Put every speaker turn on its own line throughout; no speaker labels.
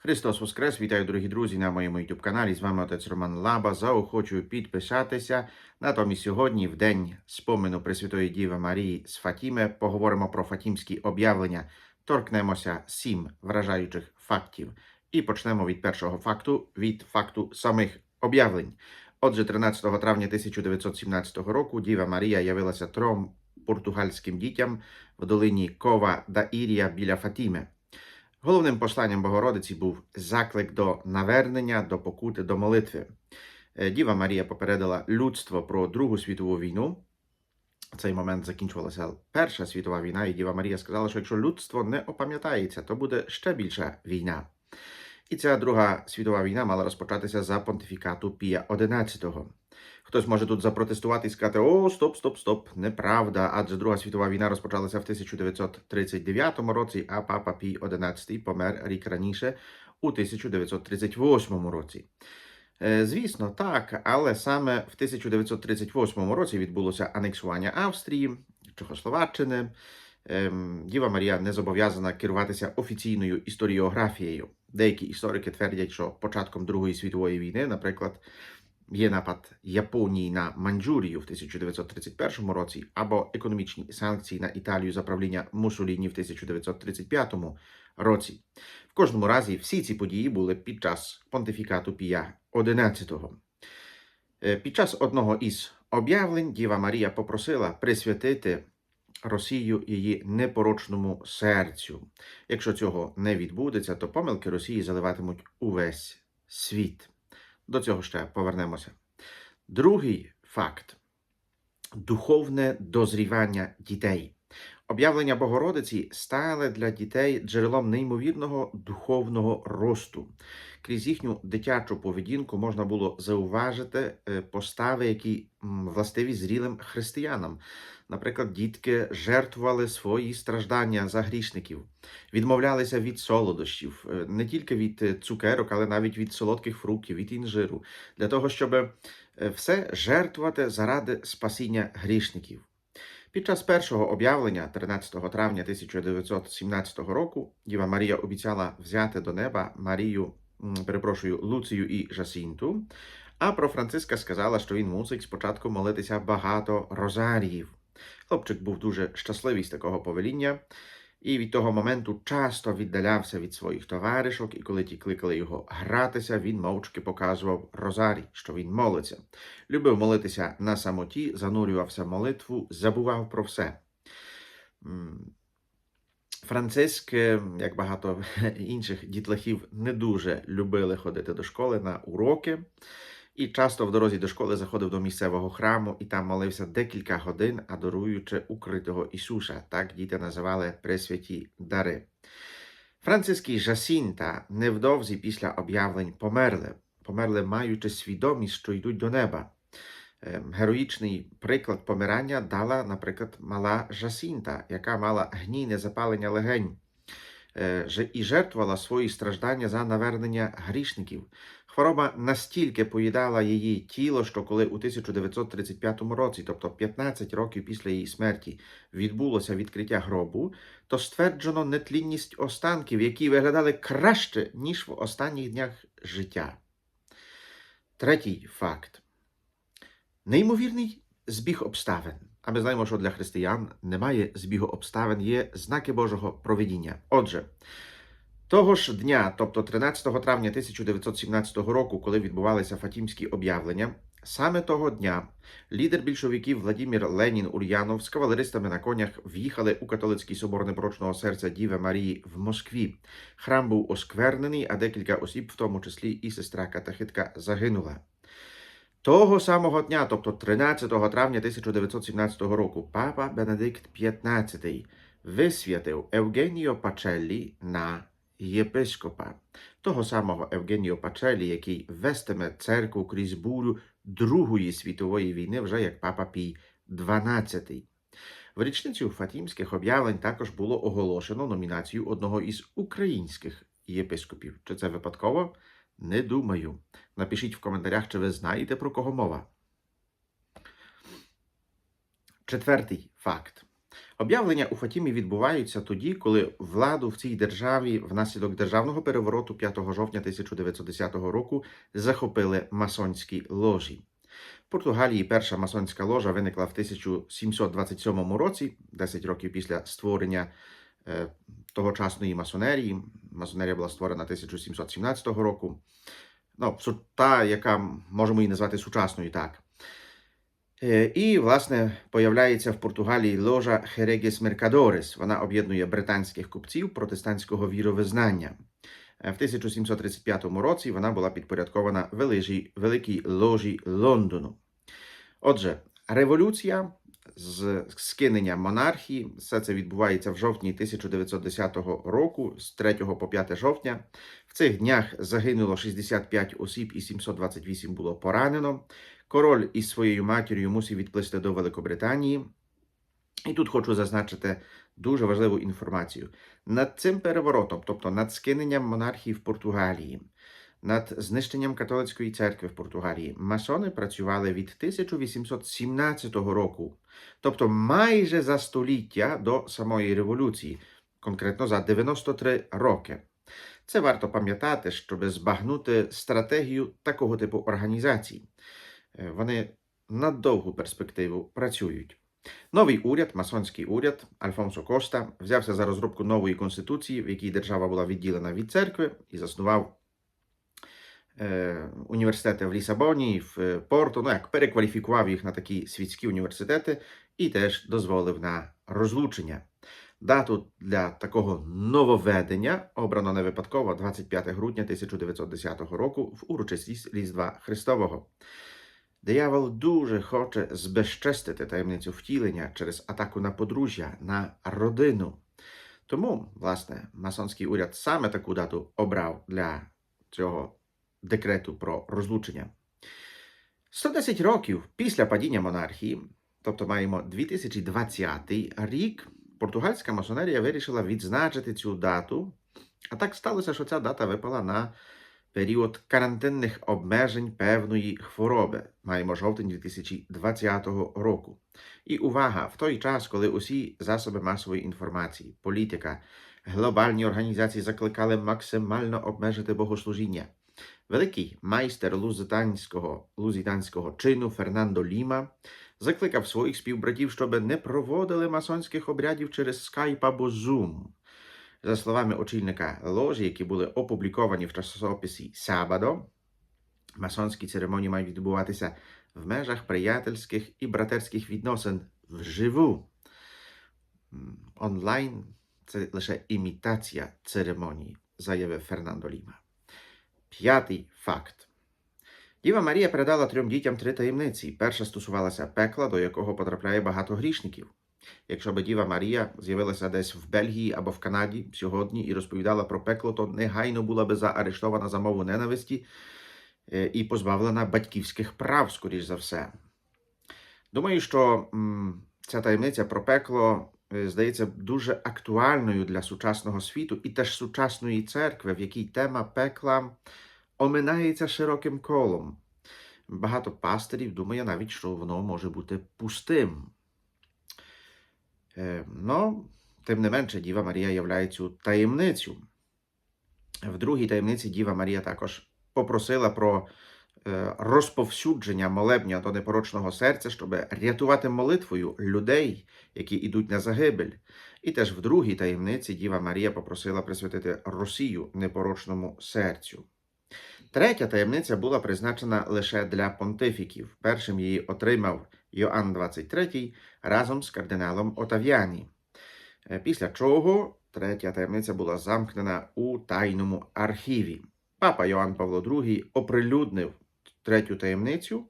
Христос Воскрес! Вітаю, дорогі друзі, на моєму youtube каналі. З вами отець Роман Лаба. Заохочую підписатися. Натомість сьогодні, в день спомену Пресвятої Діви Марії з Фатіми, поговоримо про фатімські об'явлення. Торкнемося сім вражаючих фактів. І почнемо від першого факту, від факту самих об'явлень. Отже, 13 травня 1917 року Діва Марія явилася трьом португальським дітям в долині Кова да Ірія біля Фатіми. Головним посланням Богородиці був заклик до навернення, до покути, до молитви. Е, Діва Марія попередила людство про Другу світову війну. В цей момент закінчувалася Перша світова війна, і Діва Марія сказала, що якщо людство не опам'ятається, то буде ще більша війна. І ця Друга світова війна мала розпочатися за понтифікату Пія XI. Хтось може тут запротестувати і сказати: О, стоп, стоп, стоп, неправда. Адже Друга світова війна розпочалася в 1939 році, а папа Пій XI помер рік раніше у 1938 році. Е, Звісно, так, але саме в 1938 році відбулося анексування Австрії, Чехословаччини. Ем, Діва Марія не зобов'язана керуватися офіційною історіографією. Деякі історики твердять, що початком Другої світової війни, наприклад, є напад Японії на Маньчжурію в 1931 році, або економічні санкції на Італію за правління Мусоліні в 1935 році. В кожному разі всі ці події були під час понтифікату Пія XI. Е, Під час одного із об'явлень Діва Марія попросила присвятити Росію її непорочному серцю. Якщо цього не відбудеться, то помилки Росії заливатимуть увесь світ. До цього ще повернемося. Другий факт духовне дозрівання дітей. Об'явлення Богородиці стали для дітей джерелом неймовірного духовного росту. Крізь їхню дитячу поведінку можна було зауважити е, постави, які властиві зрілим християнам. Наприклад, дітки жертвували свої страждання за грішників, відмовлялися від солодощів, е, не тільки від е, цукерок, але навіть від солодких фруктів, від інжиру, для того, щоб е, все жертвувати заради спасіння грішників. Під час першого об'явлення 13 травня 1917 року Діва Марія обіцяла взяти до неба Марію, перепрошую, Луцію і Жасінту. А про Франциска сказала, що він мусить спочатку молитися багато розаріїв. Хлопчик був дуже щасливий з такого повеління, і від того моменту часто віддалявся від своїх товаришок, і коли ті кликали його гратися, він мовчки показував розарій, що він молиться. Любив молитися на самоті, занурювався в молитву, забував про все. Франциск, е, як багато інших дітлахів, не дуже любили ходити до школи на уроки. І часто в дорозі до школи заходив до місцевого храму і там молився декілька годин, аdoруючи укритого Ісуса. Так діти називали присвяті дари. Франциск Жасінта невдовзі після об'явлень померли, померли, маючи свідомість, що йдуть до неба. Ем, Героїчний приклад помирання дала, наприклад, мала Жасінта, яка мала гнійне запалення легень і жертвувала свої страждання за навернення грішників. Хвороба настільки поїдала її тіло, що коли у 1935 році, тобто 15 років після її смерті, відбулося відкриття гробу, то стверджено нетлінність останків, які виглядали краще, ніж в останніх днях життя. Третій факт. Неймовірний збіг обставин. А ми знаємо, що для християн немає збігу обставин, є знаки Божого провидіння. Отже, того ж дня, тобто 13 травня 1917 року, коли відбувалися фатімські об'явлення, саме того дня лідер більшовиків Владимир Ленін Ульянов з кавалеристами на конях в'їхали у католицький собор непорочного серця Діви Марії в Москві. Храм був осквернений, а декілька осіб, в тому числі і сестра Катахитка, загинула. Того самого дня, тобто 13 травня 1917 року, папа Бенедикт XV висвятив Евгеніо Пачеллі на єпископа. Того самого Евгеніо Пачеллі, який вестиме церкву крізь бурю Другої світової війни, вже як папа Пій XII. В річницю фатімських об'явлень також було оголошено номінацію одного із українських єпископів. Чи це випадково? Не думаю. Напишіть в коментарях, чи ви знаєте, про кого мова. Четвертий факт. Об'явлення у Фатімі відбуваються тоді, коли владу в цій державі внаслідок державного перевороту 5 жовтня 1910 року захопили масонські ложі. В Португалії перша масонська ложа виникла в 1727 році, 10 років після створення е, тогочасної масонерії. Масонерія була створена 1717 року. Ну, та, яка можемо її назвати сучасною, так. Е, І, власне, появляється в Португалії ложа Херегіс Меркадорес. Вона об'єднує британських купців протестантського віровизнання. Е, В 1735 році вона була підпорядкована великій ложі Лондону. Отже, революція з скинення монархії, все це відбувається в жовтні 1910 року, з 3 по 5 жовтня. В цих днях загинуло 65 осіб і 728 було поранено. Король із своєю матір'ю мусив відплисти до Великобританії. І тут хочу зазначити дуже важливу інформацію. Над цим переворотом, тобто над скиненням монархії в Португалії, над знищенням католицької церкви в Португалії, масони працювали від 1817 року, тобто майже за століття до самої революції, конкретно за 93 роки. Це варто пам'ятати, щоб збагнути стратегію такого типу організацій. Е, Вони на довгу перспективу працюють. Новий уряд, масонський уряд Альфонсо Коста, взявся за розробку нової конституції, в якій держава була відділена від церкви, і заснував університети в Лісабоні, в е, Порту, ну як перекваліфікував їх на такі світські університети і теж дозволив на розлучення. Дату для такого нововведення обрано не випадково 25 грудня 1910 року в урочистість Різдва Христового. Диявол дуже хоче збезчестити таємницю втілення через атаку на подружжя, на родину. Тому, власне, масонський уряд саме таку дату обрав для цього декрету про розлучення. 110 років після падіння монархії, тобто маємо 2020 рік, португальська масонерія вирішила відзначити цю дату. А так сталося, що ця дата випала на період карантинних обмежень певної хвороби. Маємо жовтень 2020 року. І увага, в той час, коли усі засоби масової інформації, політика, глобальні організації закликали максимально обмежити богослужіння. Великий майстер лузитанського, лузитанського чину Фернандо Ліма закликав своїх співбратів, щоб не проводили масонських обрядів через скайп або Zoom. За словами очільника ложі, які були опубліковані в часописі Сабадо, масонські церемонії мають відбуватися в межах приятельських і братерських відносин вживу. Онлайн це лише імітація церемонії, заявив Фернандо Ліма. П'ятий факт. Діва Марія передала трьом дітям три таємниці. Перша стосувалася пекла, до якого потрапляє багато грішників. Якщо би Діва Марія з'явилася десь в Бельгії або в Канаді сьогодні і розповідала про пекло, то негайно була би заарештована за мову ненависті е, і позбавлена батьківських прав, скоріш за все. Думаю, що ця таємниця про пекло здається дуже актуальною для сучасного світу і теж сучасної церкви, в якій тема пекла оминається широким колом. Багато пастирів думає навіть, що воно може бути пустим. Е, Ну, тим не менше, Діва Марія являє цю таємницю. В другій таємниці Діва Марія також попросила про е, розповсюдження молебня до непорочного серця, щоб рятувати молитвою людей, які йдуть на загибель. І теж в другій таємниці Діва Марія попросила присвятити Росію непорочному серцю. Третя таємниця була призначена лише для понтифіків. Першим її отримав Йоанн 23 разом з кардиналом Отав'яні. Е, Після чого третя таємниця була замкнена у тайному архіві. Папа Йоанн Павло II оприлюднив третю таємницю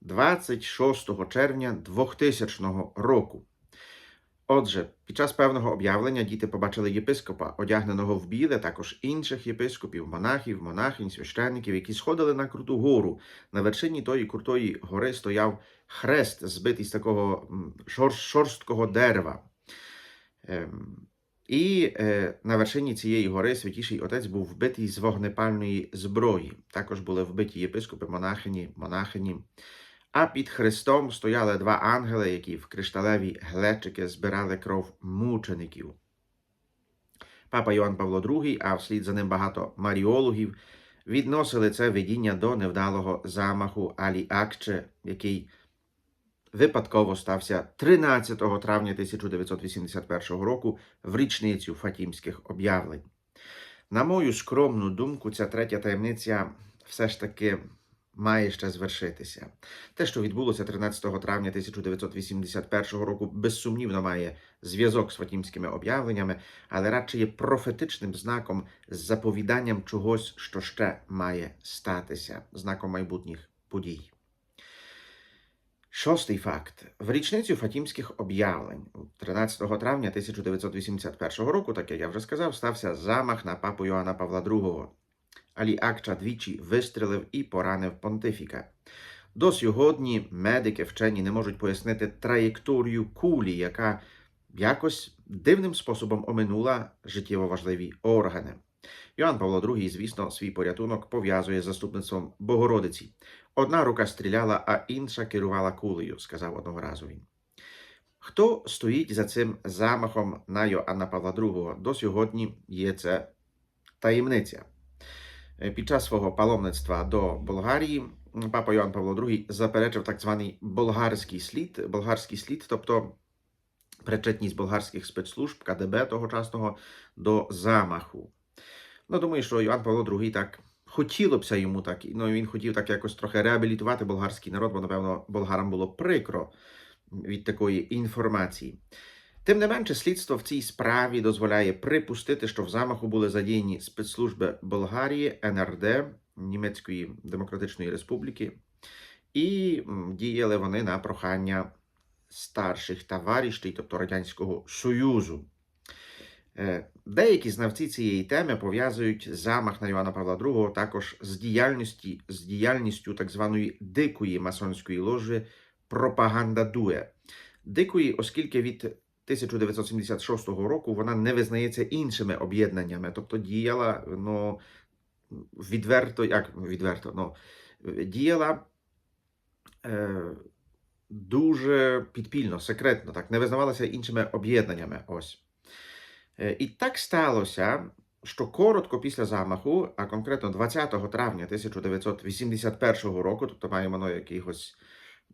26 червня 2000 року. Отже, під час певного об'явлення діти побачили єпископа, одягненого в біле, також інших єпископів, монахів, монахинь, священників, які сходили на круту гору. На вершині тої крутої гори стояв хрест, збитий з такого шорсткого дерева. І е, на вершині цієї гори святіший отець був вбитий з вогнепальної зброї. Також були вбиті єпископи, монахині, монахині. А під Христом стояли два ангели, які в кришталеві глечики збирали кров мучеників. Папа Йоанн Павло II, а вслід за ним багато маріологів, відносили це видіння до невдалого замаху Алі Акче, який випадково стався 13 травня 1981 року в річницю Фатімських об'явлень. На мою скромну думку, ця третя таємниця все ж таки має ще звершитися. Те, що відбулося 13 травня 1981 року, безсумнівно має зв'язок з фатімськими об'явленнями, але радше є профетичним знаком з заповіданням чогось, що ще має статися, знаком майбутніх подій. Шостий факт. В річницю Фатімських об'явлень 13 травня 1981 року, так як я вже сказав, стався замах на папу Йоанна Павла II. Алі Акча двічі вистрелив і поранив понтифіка. До сьогодні медики вчені не можуть пояснити траєкторію кулі, яка якось дивним способом оминула життєво важливі органи. Йоанн Павло II, звісно, свій порятунок пов'язує з заступництвом Богородиці. Одна рука стріляла, а інша керувала кулею, сказав одного разу він. Хто стоїть за цим замахом на Йоанна Павла II? До сьогодні є це таємниця. Е, Під час свого паломництва до Болгарії папа Йоанн Павло II заперечив так званий болгарський слід, болгарський слід, тобто причетність болгарських спецслужб КДБ тогочасного до замаху. Ну, думаю, що Йоанн Павло II так хотіло бся йому так. Ну, він хотів так якось трохи реабілітувати болгарський народ, бо, напевно, болгарам було прикро від такої інформації. Тим не менше, слідство в цій справі дозволяє припустити, що в замаху були задіяні спецслужби Болгарії, НРД, Німецької Демократичної Республіки, і діяли вони на прохання старших товаришів, тобто Радянського Союзу. Е, Деякі знавці цієї теми пов'язують замах на Івана Павла II також з діяльністю, з діяльністю так званої дикої масонської ложі Пропаганда Дуе. Дикої, оскільки від 1976 року вона не визнається іншими об'єднаннями, тобто діяла ну, відверто, як відверто, ну, діяла е, дуже підпільно, секретно, так, не визнавалася іншими об'єднаннями. Ось. Е, І так сталося, що коротко після замаху, а конкретно 20 травня 1981 року, тобто маємо ну, якихось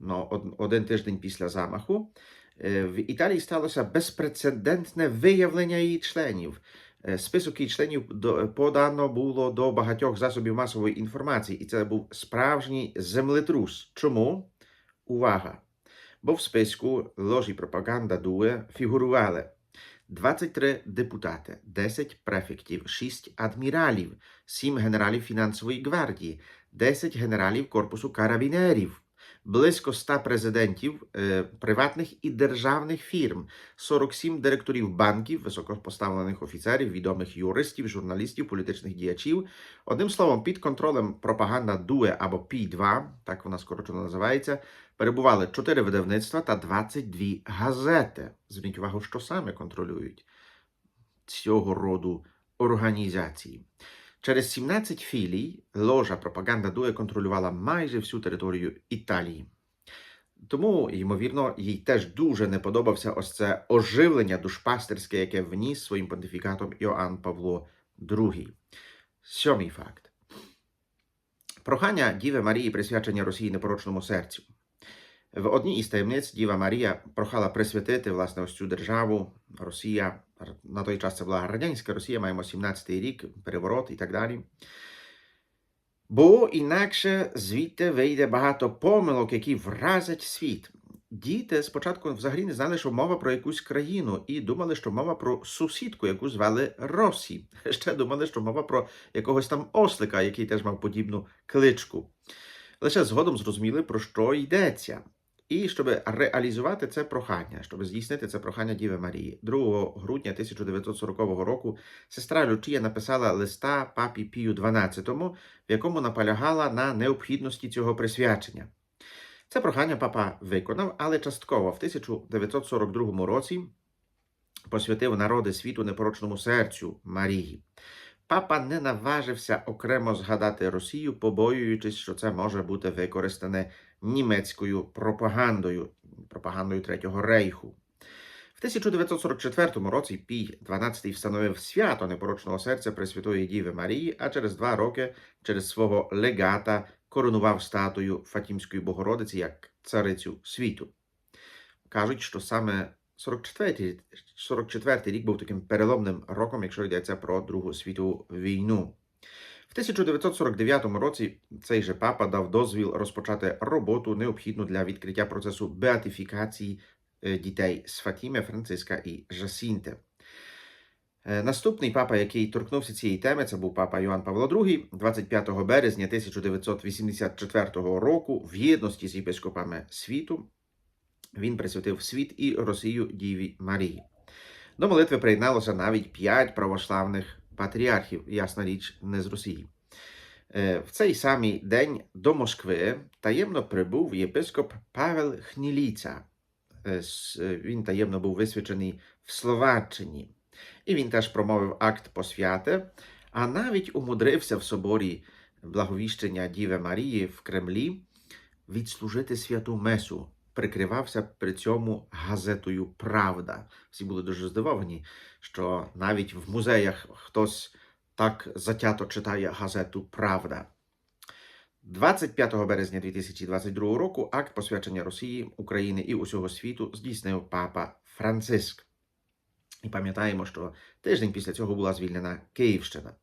ну, один тиждень після замаху, е, в Італії сталося безпрецедентне виявлення її членів. Е, Список її членів подано було до багатьох засобів масової інформації, і це був справжній землетрус. Чому? Увага! Бо в списку ложі пропаганда Дуе фігурували 23 депутати, 10 префектів, 6 адміралів, 7 генералів фінансової гвардії, 10 генералів корпусу карабінерів, близько 100 президентів е, приватних і державних фірм, 47 директорів банків, високопоставлених офіцерів, відомих юристів, журналістів, політичних діячів. Одним словом, під контролем пропаганда ДУЕ або Пі-2, так вона скорочено називається, перебували 4 видавництва та 22 газети. Зверніть увагу, що саме контролюють цього роду організації. Через 17 філій ложа пропаганда Дуе контролювала майже всю територію Італії. Тому, ймовірно, їй теж дуже не подобався ось це оживлення душпастерське, яке вніс своїм понтифікатом Іоанн Павло II. Сьомий факт. Прохання Діви Марії присвячення Росії непорочному серцю. В одній із таємниць Діва Марія прохала присвятити власне ось цю державу. Росія на той час це була радянська Росія, маємо 17-й рік, переворот і так далі. Бо інакше звідти вийде багато помилок, які вразять світ. Діти спочатку взагалі не знали, що мова про якусь країну, і думали, що мова про сусідку, яку звали Росі. Ще думали, що мова про якогось там ослика, який теж мав подібну кличку. Лише згодом зрозуміли, про що йдеться. І щоб реалізувати це прохання, щоб здійснити це прохання Діви Марії, 2 грудня 1940 року сестра Лючія написала листа папі Пію XII, в якому наполягала на необхідності цього присвячення. Це прохання папа виконав, але частково в 1942 році посвятив народи світу непорочному серцю Марії. папа не наважився окремо згадати Росію, побоюючись, що це може бути використане німецькою пропагандою, пропагандою Третього Рейху. В 1944 році Пій XII встановив свято непорочного серця Пресвятої Діви Марії, а через два роки через свого легата коронував статую Фатімської Богородиці як царицю світу. Кажуть, що саме 44 44 рік був таким переломним роком, якщо йдеться про Другу світову війну. В 1949 році цей же папа дав дозвіл розпочати роботу, необхідну для відкриття процесу беатифікації е, дітей з Фатіми, Франциска і Жасінте. Е, Наступний папа, який торкнувся цієї теми, це був папа Йоанн Павло II 25 березня 1984 року в єдності з єпископами світу. Він присвятив світ і Росію Діві Марії. До молитви приєдналося навіть п'ять православних патріархів, ясна річ, не з Росії. Е, В цей самий день до Москви таємно прибув єпископ Павел Хніліця. Е, е, Він таємно був висвячений в Словаччині. І він теж промовив акт посвяти, а навіть умудрився в соборі благовіщення Діви Марії в Кремлі відслужити святу месу. Прикривався при цьому газетою Правда. Всі були дуже здивовані, що навіть в музеях хтось так затято читає газету Правда. 25 березня 2022 року акт посвячення Росії, України і усього світу здійснив папа Франциск. І пам'ятаємо, що тиждень після цього була звільнена Київщина.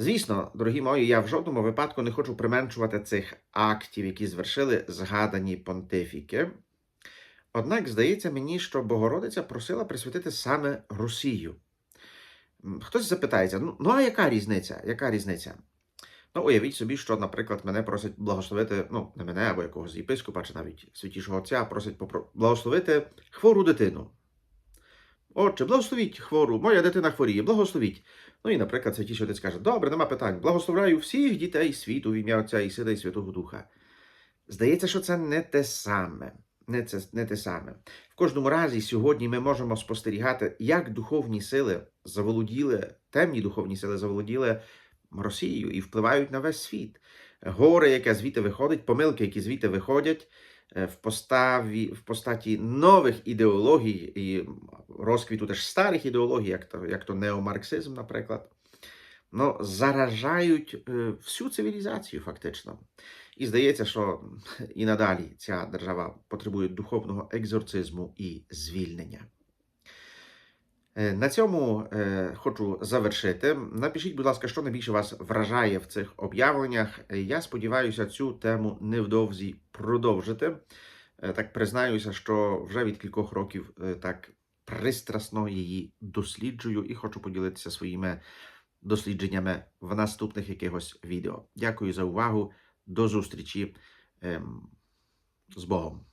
Звісно, дорогі мої, я в жодному випадку не хочу применшувати цих актів, які звершили згадані понтифіки. Однак здається мені, що Богородиця просила присвятити саме Росію. Хтось запитається: ну, ну а яка різниця? Яка різниця? Ну, уявіть собі, що, наприклад, мене просять благословити, ну, не мене або якогось єпископа, чи навіть святішого отця, просять попро- благословити хвору дитину. Отче, благословіть хвору, моя дитина хворіє, благословіть. Ну і, наприклад, святіший отець каже: Добре, нема питань, благословляю всіх дітей світу в ім'я Отця і Сина і Святого Духа. Здається, що це не те саме. Не, це, не те саме. В кожному разі, сьогодні ми можемо спостерігати, як духовні сили заволоділи, темні духовні сили заволоділи Росією і впливають на весь світ. Горе, яке звідти виходить, помилки, які звідти виходять, в поставі, в постаті нових ідеологій і розквіту теж старих ідеологій, як то, як то неомарксизм, наприклад, ну, заражають е, всю цивілізацію, фактично. І здається, що і надалі ця держава потребує духовного екзорцизму і звільнення. Е, На цьому е, хочу завершити. Напишіть, будь ласка, що найбільше вас вражає в цих об'явленнях. Я сподіваюся, цю тему невдовзі продовжити. Е, Так признаюся, що вже від кількох років так пристрасно її досліджую і хочу поділитися своїми дослідженнями в наступних якихось відео. Дякую за увагу. До зустрічі ем, з Богом.